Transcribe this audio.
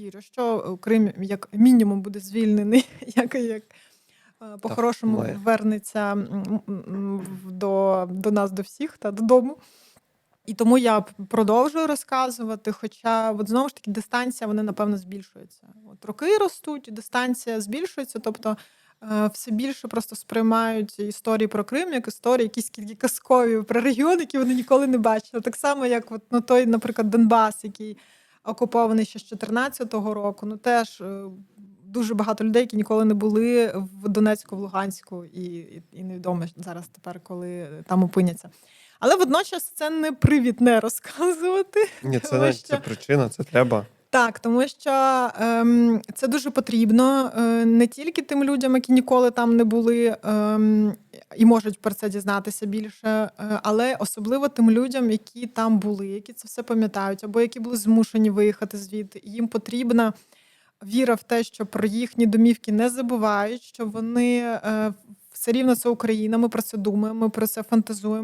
вірю, що Крим як мінімум буде звільнений, як, як е, по-хорошому вернеться до, до нас, до всіх та додому. І тому я продовжую розказувати. Хоча, от знову ж таки, дистанція вони напевно збільшується. От роки ростуть, дистанція збільшується. Тобто е, все більше просто сприймають історії про Крим як історії, якісь такі казкові про регіон, які вони ніколи не бачили. Так само, як от, ну, той, наприклад, Донбас, який окупований ще з 2014 року. Ну теж е, дуже багато людей, які ніколи не були в Донецьку, в Луганську, і, і, і невідомо зараз тепер, коли там опиняться. Але водночас це не привід не розказувати. Ні, це навіть що- це причина, це треба. Так, тому що ем, це дуже потрібно е, не тільки тим людям, які ніколи там не були ем, і можуть про це дізнатися більше, е, але особливо тим людям, які там були, які це все пам'ятають, або які були змушені виїхати звідти. Їм потрібна віра в те, що про їхні домівки не забувають, що вони е, все рівно це Україна. Ми про це думаємо, ми про це фантазуємо.